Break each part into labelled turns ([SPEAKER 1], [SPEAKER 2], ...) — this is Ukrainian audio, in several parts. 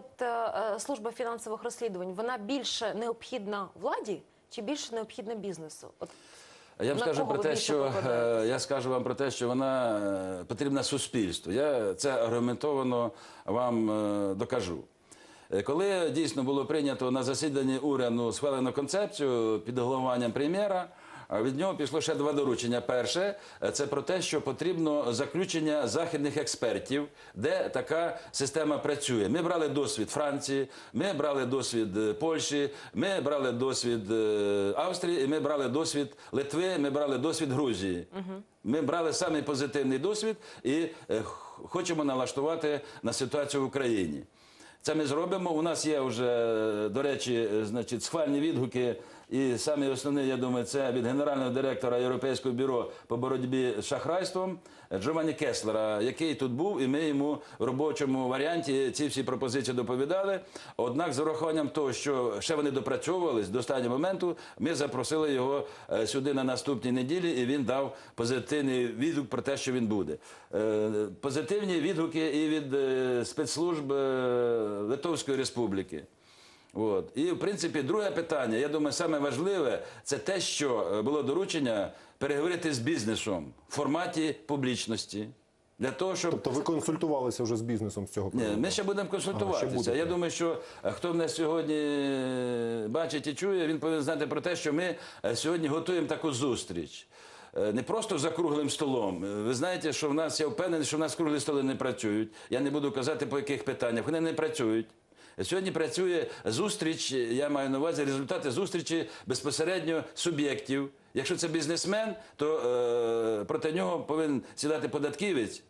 [SPEAKER 1] от е, е, служба фінансових розслідувань вона більше необхідна владі чи більше необхідна бізнесу? От
[SPEAKER 2] Я вам скажу про те, що е, я скажу вам про те, що вона е, потрібна суспільству. Я це аргументовано вам докажу. Коли дійсно було прийнято на засіданні уряду схвалено концепцію під головуванням прем'єра, від нього пішло ще два доручення. Перше е, це про те, що потрібно заключення західних експертів, де така система працює. Ми брали досвід Франції, ми брали досвід е, Польщі, ми брали досвід е, Австрії, і ми брали досвід Литви, ми брали досвід Грузії. Ми брали самий позитивний досвід і хочемо налаштувати на ситуацію в Україні. Це ми зробимо. У нас є вже, до речі, значить, схвальні відгуки. І самі основні, я думаю, це від генерального директора Європейського бюро по боротьбі з шахрайством Джованні Кеслера, який тут був, і ми йому в робочому варіанті ці всі пропозиції доповідали. Однак, з урахуванням того, що ще вони допрацьовувались до останнього моменту, ми запросили його е, сюди на наступній неділі, і він дав позитивний відгук про те, що він буде. Е, Позитивні відгуки і від е, спецслужб Литовської Республіки. От. І, в принципі, друге питання, я думаю, саме важливе, це те, що е, було доручення переговорити з бізнесом в форматі публічності. Для того, щоб
[SPEAKER 3] Тобто ви консультувалися вже з бізнесом з цього
[SPEAKER 2] ні, ми ще будемо
[SPEAKER 3] Ага, ще
[SPEAKER 2] консультуватися. Я думаю, що е, хто мене сьогодні е, бачить і чує, він повинен знати про те, що ми сьогодні готуємо таку зустріч. Не просто за круглим столом. Ви знаєте, що в нас я впевнений, що в нас круглі столи не працюють. Я не буду казати по яких питаннях. Вони не працюють. Сьогодні працює зустріч, я маю на увазі результати зустрічі безпосередньо суб'єктів. Якщо це бізнесмен, то е, проти нього повинен сідати податківець,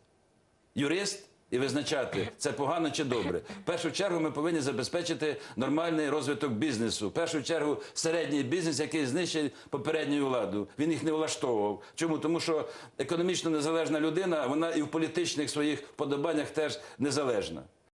[SPEAKER 2] юрист і визначати, це погано чи добре. В першу чергу ми повинні забезпечити нормальний розвиток бізнесу. В першу чергу середній бізнес, який знищив попередню владу. Він їх не влаштовував. Чому? Тому що економічно незалежна людина, вона і в політичних своїх вподобаннях теж незалежна.